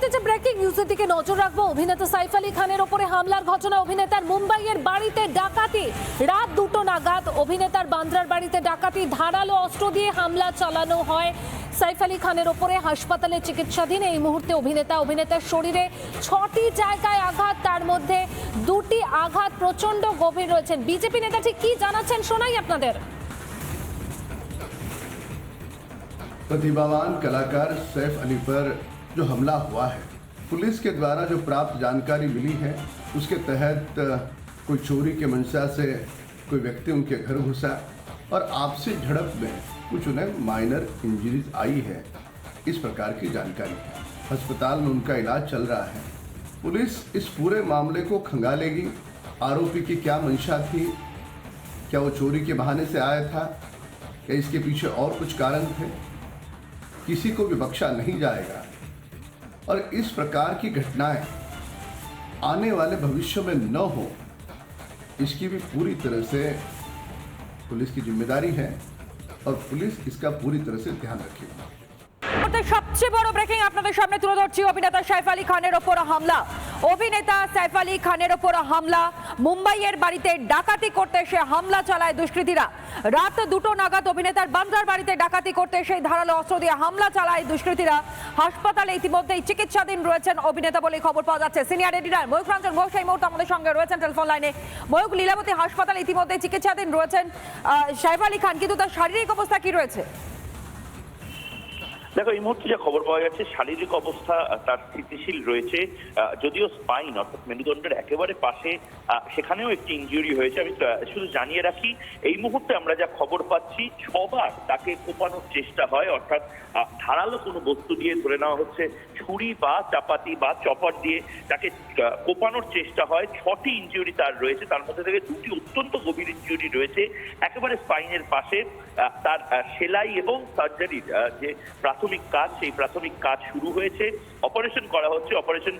পরবর্তী যে ব্রেকিং নিউজের দিকে নজর রাখবো অভিনেতা সাইফ আলী খানের ওপরে হামলার ঘটনা অভিনেতার মুম্বাইয়ের বাড়িতে ডাকাতি রাত দুটো নাগাদ অভিনেতার বান্দ্রার বাড়িতে ডাকাতি ধারালো অস্ত্র দিয়ে হামলা চালানো হয় সাইফ আলী খানের ওপরে হাসপাতালে চিকিৎসাধীন এই মুহূর্তে অভিনেতা অভিনেতার শরীরে ছটি জায়গায় আঘাত তার মধ্যে দুটি আঘাত প্রচন্ড গভীর রয়েছেন বিজেপি নেতা ঠিক কি জানাচ্ছেন শোনাই আপনাদের प्रतिभावान कलाकार सैफ अली पर जो हमला हुआ है। पुलिस के द्वारा जो प्राप्त जानकारी मिली है, उसके तहत कोई चोरी के मंशा से कोई व्यक्ति उनके घर घुसा और आपसी झड़प में कुछ उन्हें माइनर इंजरीज आई है। इस प्रकार की जानकारी है। अस्पताल में उनका इलाज चल रहा है। पुलिस इस पूरे मामले को खंगालेगी आरोपी की क्या मंशा थी? क्या वो चोरी के बहाने से आया था? क्या इसके पीछे और कुछ कारण थे? किसी को भी बख्शा नहीं जाएगा। और इस प्रकार की घटनाएं आने वाले भविष्य में न हो इसकी भी पूरी तरह से पुलिस की जिम्मेदारी है और पुलिस इसका पूरी तरह से ध्यान रखेगी মুহূর্তে সবচেয়ে বড় ব্রেকিং আপনাদের সামনে তুলে ধরছি অভিনেতা সাইফ আলী খানের ওপর হামলা অভিনেতা সাইফ আলী খানের ওপর হামলা মুম্বাইয়ের বাড়িতে ডাকাতি করতে এসে হামলা চালায় দুষ্কৃতীরা রাত দুটো নাগাদ অভিনেতার বান্দ্রার বাড়িতে ডাকাতি করতে এসে ধারালো অস্ত্র দিয়ে হামলা চালায় দুষ্কৃতীরা হাসপাতালে ইতিমধ্যেই চিকিৎসাধীন রয়েছেন অভিনেতা বলে খবর পাওয়া যাচ্ছে। সিনিয়র এডিটর ময়ূক রঞ্জন ঘোষ এই মুহূর্তে আমাদের সঙ্গে রয়েছেন টেলিফোন লাইনে। ময়ূক লীলাবতী হাসপাতালে ইতিমধ্যে চিকিৎসাধীন রয়েছেন সাইফ আলী খান, কিন্তু তার শারীরিক অবস্থা কি রয়েছে? দেখো, এই মুহূর্তে যে খবর পাওয়া যাচ্ছে শারীরিক অবস্থা তার স্থিতিশীল রয়েছে। যদিও স্পাইন অর্থাৎ মেরুদণ্ডের একেবারে পাশে সেখানেও একটি ইনজুরি হয়েছে। আমি শুধু জানিয়ে রাখি, এই মুহূর্তে আমরা যা খবর পাচ্ছি ছবার তাকে কোপানোর চেষ্টা হয়। অর্থাৎ ধারালো কোনো বস্তু দিয়ে ধরে নেওয়া হচ্ছে, ছুরি বা চাপাতি বা চপার দিয়ে তাকে কোপানোর চেষ্টা হয়। ছটি ইঞ্জুরি তার রয়েছে, তার মধ্যে থেকে দুটি অত্যন্ত গভীর ইঞ্জুরি রয়েছে। একেবারে স্পাইনের পাশে তার সেলাই এবং সার্জারির যে কাজ, সেই প্রাথমিক কাজ শুরু হয়েছে। অপারেশন করা হচ্ছে অপারেশন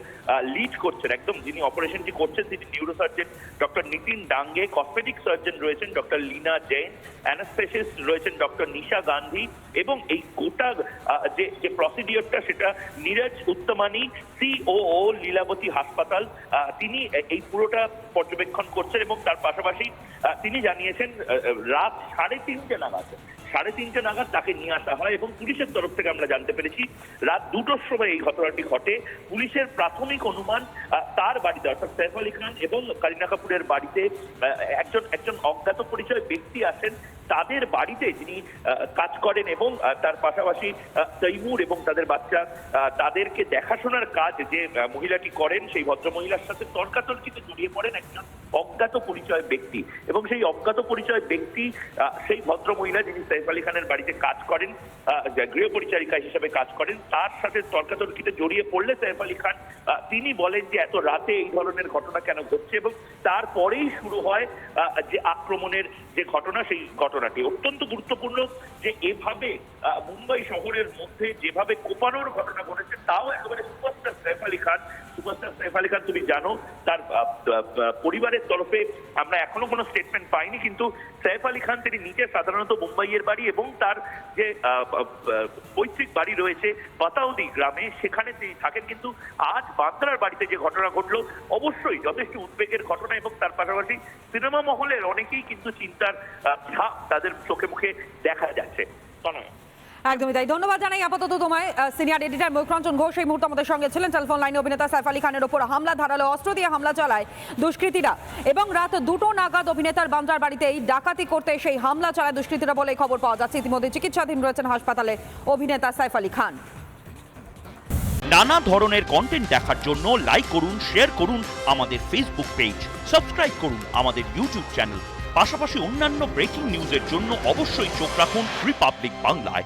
লিড করছেন একদম। যিনি অপারেশনটি করছেন, তিনি neurosurgeon doctor Nitin Dange cosmetic surgeon রয়েছেন ডক্টর লীনা জৈন অ্যানাস্থেসিস্ট রয়েছেন ডক্টর নিশা গান্ধী এবং এই গোটা যে যে প্রসিডিওরটা সেটা নীরজ উত্তমানি সিওও লীলাবতী হাসপাতাল তিনি এই পুরোটা পর্যবেক্ষণ করছেন এবং তার পাশাপাশি তিনি জানিয়েছেন রাত সাড়ে তিনটে নাগাদ সাড়ে তিনটে নাগাদ তাকে নিয়ে আসা হয় এবং পুলিশের তরফ থেকে আমরা জানতে পেরেছি, রাত দুটোর সময় এই ঘটনাটি ঘটে। পুলিশের প্রাথমিক অনুমান তার বাড়িতে অর্থাৎ সৈফ আলী খান এবং কারিনা কাপুরের বাড়িতে একজন একজন অজ্ঞাত পরিচয় ব্যক্তি আসেন তাদের বাড়িতে যিনি কাজ করেন এবং তার পাশাপাশি তৈমুর এবং তাদের বাচ্চা তাদেরকে দেখাশোনার কাজ যে মহিলাটি করেন, সেই ভদ্র মহিলার সাথে তর্কাতর্কিতে জড়িয়ে পড়েন একজন অজ্ঞাত পরিচয় ব্যক্তি। এবং সেই অজ্ঞাত পরিচয় ব্যক্তি সেই ভদ্র মহিলা যিনি সাইফ আলী খানের বাড়িতে কাজ করেন গৃহ পরিচারিকা হিসেবে কাজ করেন, তার সাথে তর্কাতর্কিতে জড়িয়ে পড়লে সাইফ আলী খান তিনি বলেন যে এত রাতে এই ধরনের ঘটনা কেন ঘটছে এবং তারপরেই শুরু হয় যে আক্রমণের যে ঘটনা, সেই ঘটনাটি। অত্যন্ত গুরুত্বপূর্ণ যে এভাবে মুম্বাই শহরের মধ্যে যেভাবে কোপানোর ঘটনা ঘটেছে, তাও একেবারে সুপারস্টার সাইফ আলী খান সুপারস্টার সাইফ তুমি জানো, তার পরিবারের তরফে আমরা এখনও কোনো স্টেটমেন্ট পাইনি, কিন্তু সাইফ আলী খান তিনি নিজে সাধারণত মুম্বাইয়ের বাড়ি এবং তার যে পৈতৃক বাড়ি রয়েছে পাতাউদি গ্রামে, সেখানে তিনি থাকেন, কিন্তু আজ বান্দ্রার বাড়িতে যে ঘটনা ঘটলো, অবশ্যই যথেষ্ট উদ্বেগের ঘটনা এবং তার পাশাপাশি সিনেমা মহলের অনেকেই কিন্তু চিন্তার ছাপ তাদের চোখে মুখে দেখা যাচ্ছে। তনয়। একদমই তাই। ধন্যবাদ জানাই আপাতত তোমায় সিনিয়র এডিটর ময়ূরঞ্জন ঘোষ এই মুহূর্তে আমাদের সঙ্গে ছিলেন। টেলিফোন লাইনে অভিনেতা সাইফ আলী খানের ওপর হামলা, ধারালো অস্ত্র দিয়ে হামলা চালায় দুষ্কৃতীরা। এবং রাত দুটো নাগাদ অভিনেতার বান্দ্রার বাড়িতে এই ডাকাতি করতে সেই হামলা চালায় দুষ্কৃতীরা বলে খবর পাওয়া যাচ্ছে। ইতিমধ্যে চিকিৎসাধীন রয়েছেন হাসপাতালে অভিনেতা সাইফ আলী খান। নানা ধরনের কন্টেন্ট দেখার জন্য লাইক করুন শেয়ার করুন আমাদের ফেসবুক পেজ সাবস্ক্রাইব করুন আমাদের ইউটিউব চ্যানেল পাশাপাশি অন্যান্য ব্রেকিং নিউজের জন্য অবশ্যই চোখ রাখুন রিপাবলিক বাংলায়